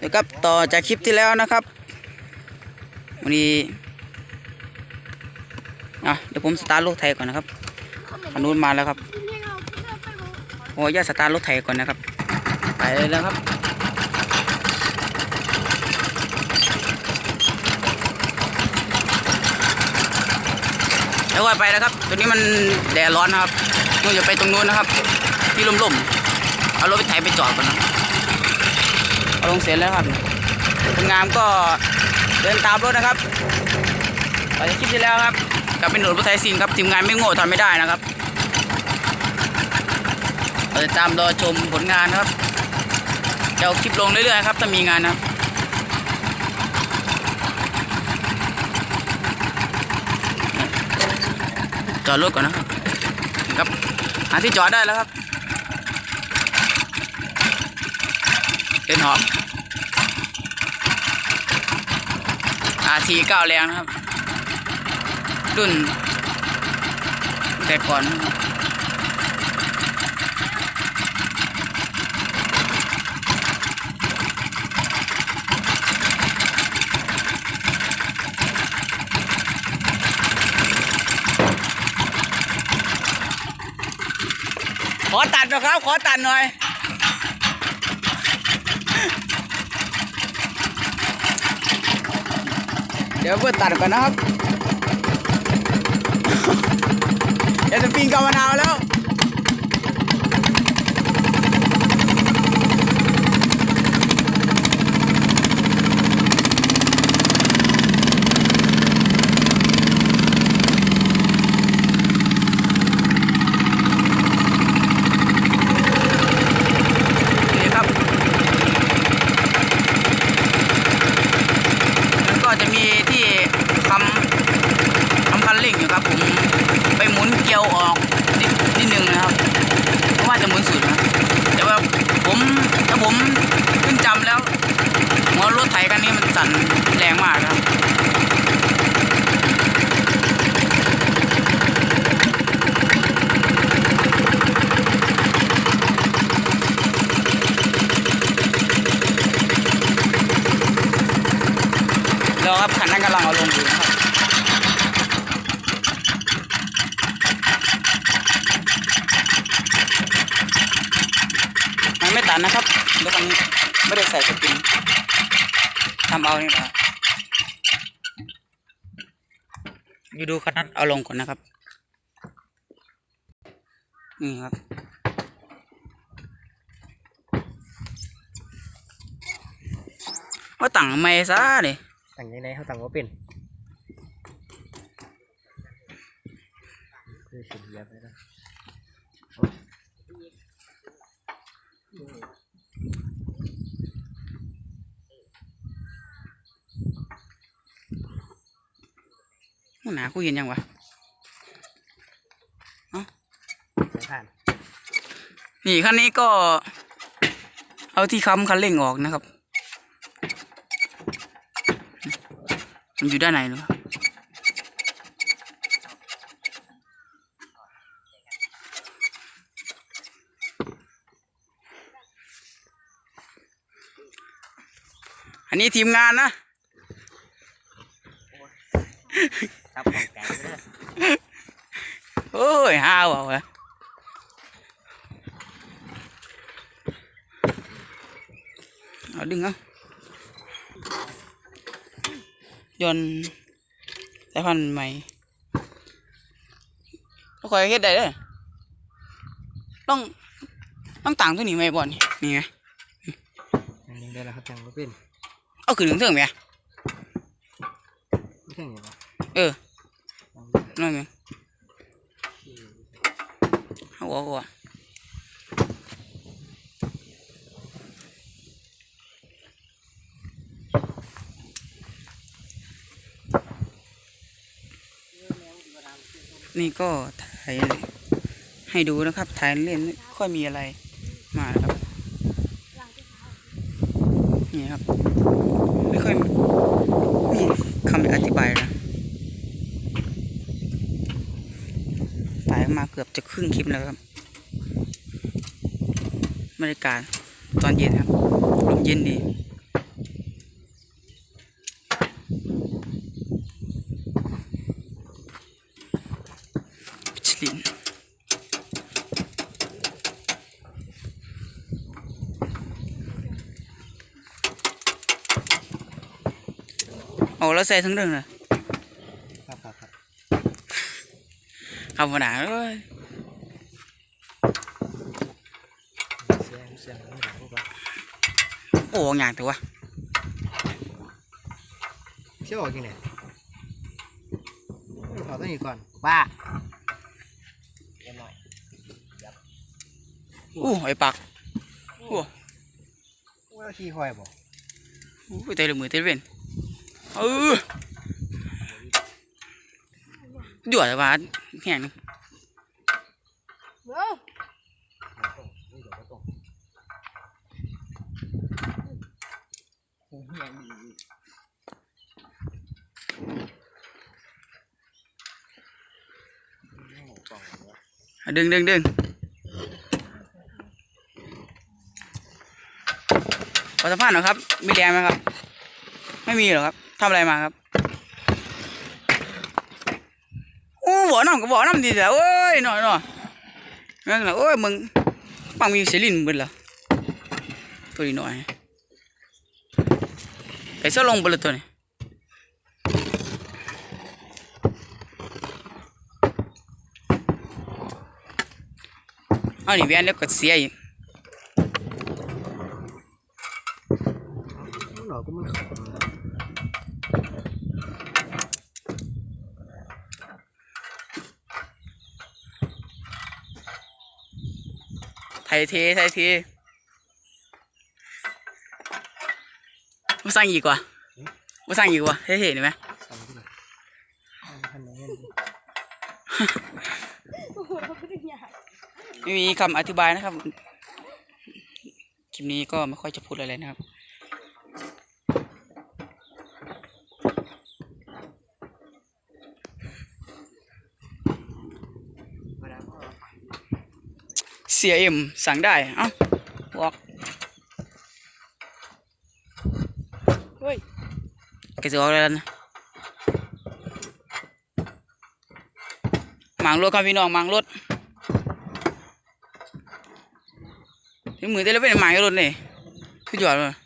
เดี๋ยวครับต่อจากคลิปที่แล้วนะครับวันนี้อะเดี๋ยวผมสตาร์ทรถไทยก่อนนะครับคันนู้นมาแล้วครับโอ้ย่าสตาร์ทรถไทยก่อนนะครับ ไปเลยแล้วครับแล้วก็ไปนะครับ ตัวนี้มันแดดร้อนนะครับนู่นจะไปตรงนู้นนะครับ ที่ร่มๆ เอารถไปไถไปจอดก่อนนะ ลงเสร็จแล้วครับคนงามก็เดินตามรถนะครับไปคลิปที่แล้วครับกับเป็นหนุนรถไทยซิงครับทีมงานไม่โง่ทำไม่ได้นะครับเราจะตามรอชมผลงานครับจะเอาคลิปลงเรื่อยๆครับถ้ามีงานนะครับจอดรถก่อนนะครับครับหาที่จอดได้แล้วครับเป็นหอมอา ทีเก้าแรงนะครับ รุ่น แต่ก่อนขอตัดนะครับ ขอตัดหน่อย เดี๋ยวเพื่อตัดก่อนนะครับ เดี๋ยวจะปีนกับมะนาวแล้ว นี่ครับ แล้วก็จะมีที่คำคำคันเร่งอยู่ครับ ผมไปหมุนเกลียวออกนิดนิดนึงนะครับ เพราะว่าจะหมุนสุดนะแต่ว่าผมถ้าผมขึ้นจำแล้ว หัวรถไถคันนี้มัน สั่นแรงมากครับแล้วครับคันนั้นกำลังเอาลงอยู่ครับมันไม่ตันนะครับรถคันนี้ ไม่ได้ใส่สปริงทำเอานี่แหละอยู่ดูคันนั้นเอาลงก่อนนะครับ นี่ครับว่าตั้งไม่ซะดิตั้งยังไงเขาตั้งว่าเป็นคือสิเหยียไปแล้ว หนากูเห็นยังวะไม่ผ่านนี่คันนี้ก็ เอาที่ค้ำคันเร่งออกนะครับ มันอยู่ด้านไหนหรืออันนี้ทีมงานนะ ทับของไก่ไปเลยโอ้ยห้าวเอาเหรอเอาดึงเอายนต์สายพันธุ์ใหม่ก็คอยเฮ็ดได้เด้อต้องต้องต่างตัวนี้ไหมบ่อนนี่ไงอันนี้ได้แล้วครับตั้งว่าเป็นเอาขึ้นถึงเถิงไหมไม่ใช่ไงวะเออ นั่นไงเอาหัวหัวนี่ก็ถ่ายให้ดูนะครับ ถ่ายเล่นไม่ค่อยมีอะไรมาครับ นี่ครับ ไม่ค่อยมีคำอธิบายนะ เกือบจะครึ่งคลิปแล้วครับบรรยากาศตอนเย็นครับลมเย็นดีชลินโอ้แล้วใส่ทั้งเรื่องเลย คำว่าหนาเอ้ยเสียงเสียงไม่ดังพวกเราโอ้ยาก ถือวะเชื่อออกยังไงขอตัวนี้ก่อนว่าเอ็นหน่อยอู้ไอ้ปากโอ้ว่าขี้คอยบอกอู้เตะเลยมือเตะเว้นเออหยวดว่าแห้งนี่ดึงดึงดึงขอสัมภาษณ์หน่อยครับ มีแรงไหมครับ ไม่มีหรอครับทำอะไรมาครับโอ้ บ่อน้ำก็บ่อน้ำดีแต่เอ้ยหน่อยหน่อยนั่นแหละโอ้ยมึงปังมีเสลินมึงเหรอตัวนี้หน่อยไอ้เสาลงไปเลยตัวนี้เอานี่แวนแล้วก็เสียอีกหนอก็มัน ทยเทไทยเทมาสร้างอีกว่ามาสร้างอีกว่าเท่ๆเห็นไหมสั่งที่ไหนท่านไหนเงินดิไม่มีคำอธิบายนะครับ คลิปนี้ก็ไม่ค่อยจะพูดอะไรนะครับ มาแล้วก็ เสียเอ็มสั่งได้ เอ้าบอกเฮ้ยแกจะออกอะไรแล้วนะหมางรถครับพี่น้องหมางรถที่มือเต้นแล้วเป็นหมางรถนี่พี่จอดเลย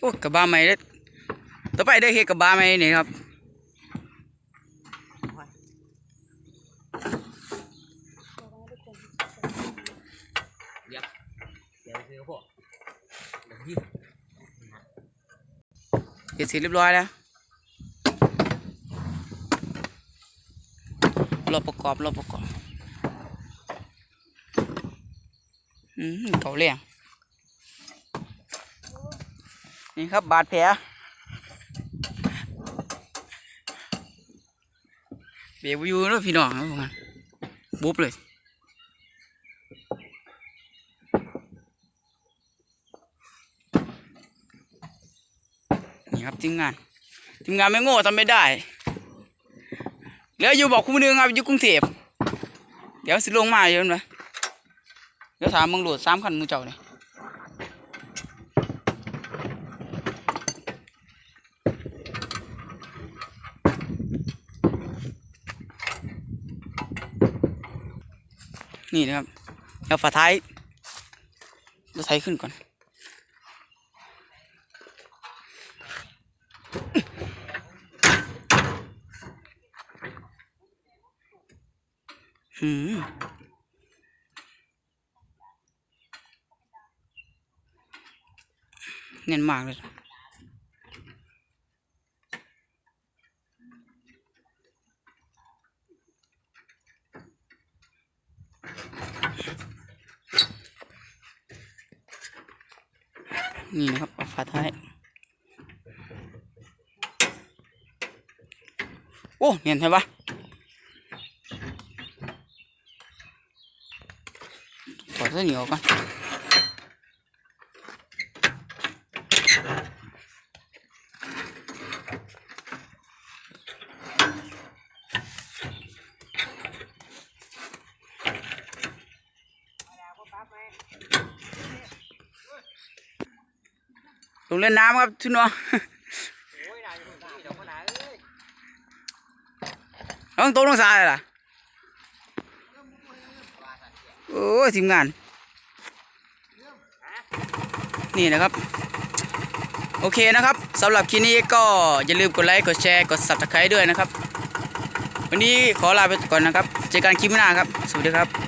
โอ้กระบะใหม่เด้อต่อไปได้เฮ็ดกระบะใหม่นี่ครับเดี๋ยวเดี๋ยวซื้อพวกเสร็จเรียบร้อยแล้วรอประกอบรอประกอบ อืมเก่าเลี้ยง นี่ครับบาดแผลเบียบอยู่แล้วพี่น้องครับผมบุ๊บเลยนี่ครับทีมงานทีมงานไม่โง่ทำไม่ได้เหลืออยู่บอกคุณนึงครับอยู่กรุงเทพเดี๋ยวสิลงมาอยู่นะเดี๋ยวถามมึงโหลดสามคันมึงเจ้าเนี่ย นี่นะครับเอาฝาท้ายรถไถขึ้นก่อนหืมเน้นมากเลย นี่นะครับฝาท้าย โอ้เนียนใช่ปะถอดเส้นเหนียวก่อน งเล่นน้ำครับทุนน้องโอ้ยนายอยู่ที่เดี๋ยวคนไหนเอ้ยต้องตกลงสายเลยล่ะ โอ้ทีมงาน นี่นะครับ โอเคนะครับสำหรับคลิปนี้ก็อย่าลืมกดไลค์ กดแชร์ กด subscribe ด้วยนะครับ วันนี้ขอลาไปก่อนนะครับ เจอกันคลิปหน้าครับ สวัสดีครับ